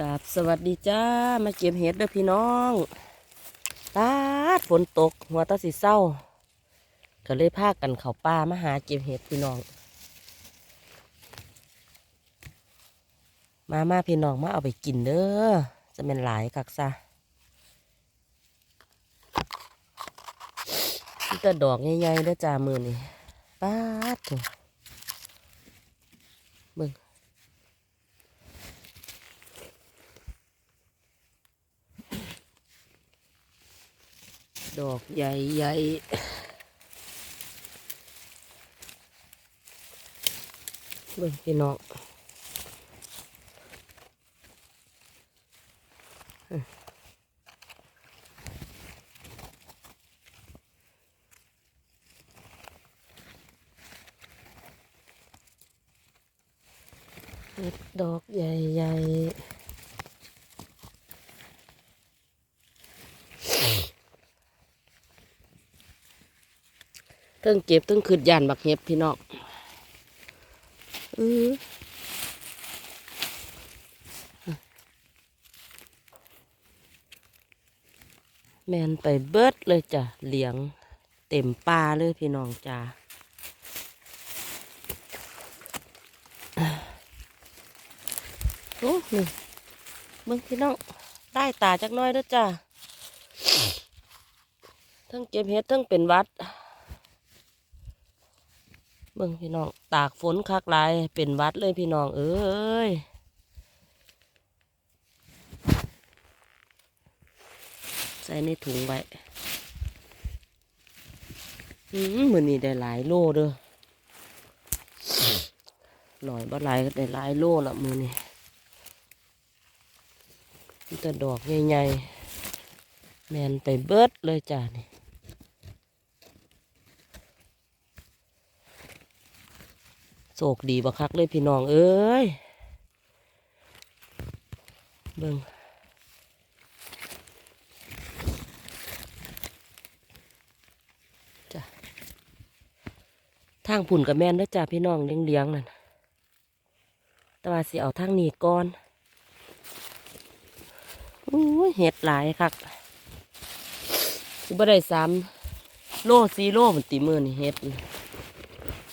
กับสวัสดีจ้า มาเก็บเห็ดเด้อพี่น้องตาดฝนตก หัวตาสีเศร้า ก็เลยพากันเข้าป่ามาหาเก็บเห็ดพี่น้อง มามาพี่น้องมาเอาไปกินเด้อ จะเป็นหลายคักซะนี่แต่ดอกใหญ่ๆเด้อจ้ามือนี่ป้าดโถ่เบิ่ง ดอกใหญ่ใหญ่เบิ่งพี่น้องดอกใหญ่ใเทั้งเก็บเทั้งคืดยานบักเห็บพี่น้องเออแมนไปเบิดเลยจ้ะเหลียงเต็มป่าเลยพี่น้องจ้าโอ้นี่เบิ่งพี่น้องได้ตาจักน้อยด้อจ้าทั้งเก็บเห็ดทั้งเป็นวัด เบิ่งพี่น้อง ตากฝนคักหลาย เป็นวัดเลยพี่น้อง เอ้ยใส่ในถุงไว้อืมมือนี้ได้หลายโลเด้อหน่อยบ่หลายก็ได้หลายโลละมือนี้มีแต่ดอกใหญ่ๆแมนไปเบิดเลยจ้านี่ โศกดีบักคักเลยพี่น้องเอ้ยเบิ่งจ้ะทางผุ่นกับแม่นด้อจ้าพี่น้องเลี้ยงเลี้ยงนั่นแต่ว่าสิเอาทางนี้ก่อนอู้เห็ดหลายคักสิบ่ได้สามโลสี่โลมันตีมือนี่เห็ด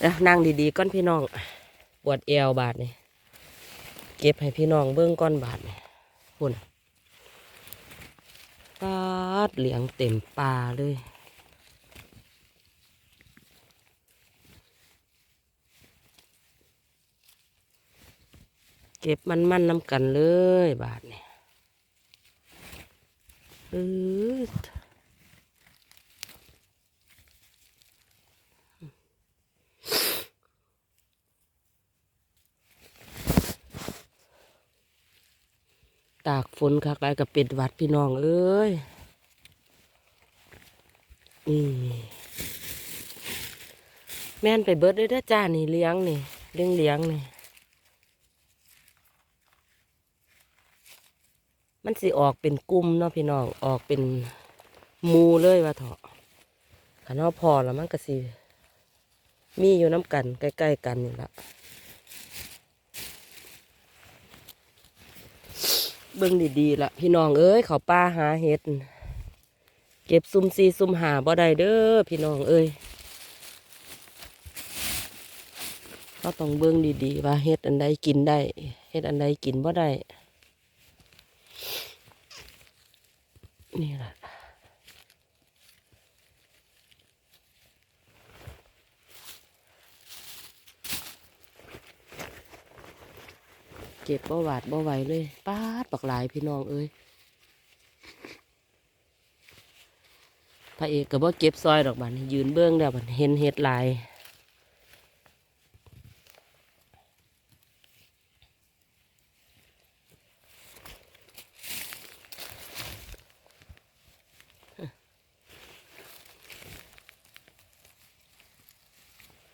นะนั่งดีๆก้อนพี่น้อง ปวดเอวบาดนี่เก็บให้พี่น้องเบิ้องก้อนบาดนี่พุ่นปาดเหลียงเต็มป่าเลยเก็บมันๆนน้ำกันเลยบาดนี่เออ ฝนคักไรกับเป็ดวัดพี่น้องเอ้ยนี่แม่นไปเบิดเลยเด้อจ้านี่เลี้ยงนี่เลี้ยงเลี้ยงนี่มันสิออกเป็นกลุ่มเนาะพี่น้องออกเป็นมูเลยว่าเถอะขันเอาพอแล้วมันก็สิมีอยู่น้ำกันใกล้ๆกันนี่ละ เบิ่งดีๆละพี่น้องเอ้ยเขาป้าหาเห็ดเก็บซุ่มซีซุ่มหาบ่ได้เด้อพี่น้องเอ้ยก็ต้องเบิ่งดีๆว่าเห็ดอันใดกินได้เห็ดอันใดกินบ่ได้นี่แหละ ก็บบ่หวาดบ่ไหวเลยป้าดปักหลายพี่น้องเอ้ยพระเอกก็บ่เก็บซอยดอกบันยืนเบื้องแล้วบัดเห็นเห็ดลาย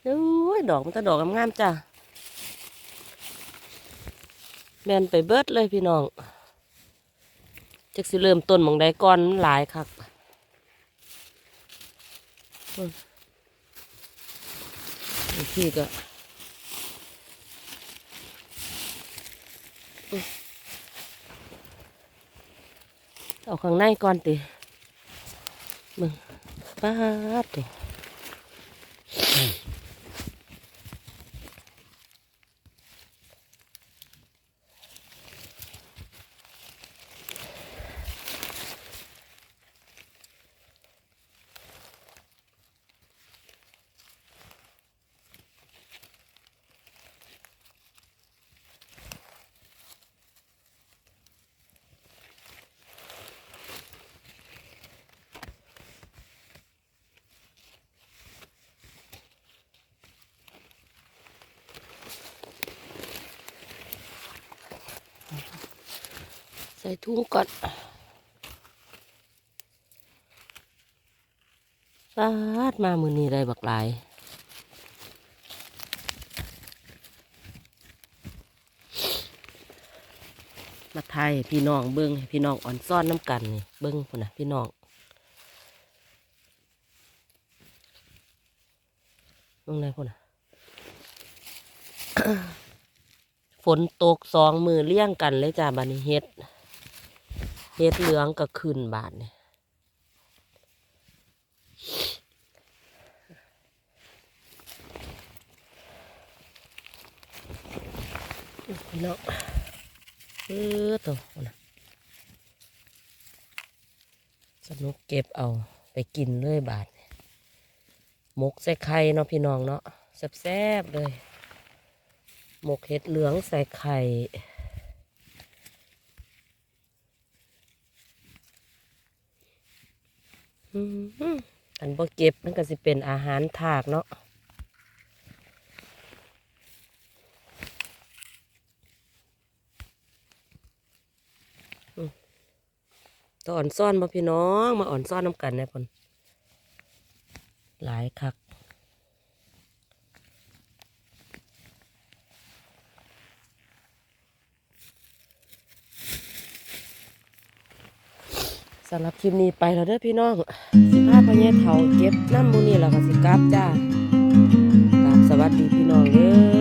โอ้ยดอกมันตะดอกงามๆจ้ะ แมนไปเบิดเลยพี่น้องจักสิเริ่มต้นมองใดก่อนหลายคักเบิ่งอีกทีก็เอาข้างในก่อนติมึงป้าดติ ใส่ถุงก่อนป้าดมามือนี้ได้บักหลายมาไทยพี่น้องเบิ้งพี่น้องอ่อนซ่อนน้ำกันนี่เบิ้งพุ่นนะพี่น้องเบิ้งไหนพุ่นนะฝนตกสองมือเลี้ยงกันเลยจ้าบานนี้เฮ็ด เฮ็ดเหลืองก็ขึ้นบานเนี่ยพี่น้องเออตัวนะสนุกเก็บเอาไปกินเลยบาทเนี่ยหมกใส่ไข่เนาะพี่น้องเนาะแซ่บๆเลย หมกเห็ดเหลืองใส่ไข่ อันบ่เก็บมันก็สิเป็นอาหารถากเนาะต่ออ่อนซ่อนมาพี่น้อง มาอ่อนซ่อนน้ำกันนะคนหลายคักำหรับคลิปนี้ไปแล้วเด้อพี่น้อง สิพาพญาเถาเก็บน้ำมูนี่แล้วก็สิกลับจ้ากราบสวัสดีพี่น้องเด้อ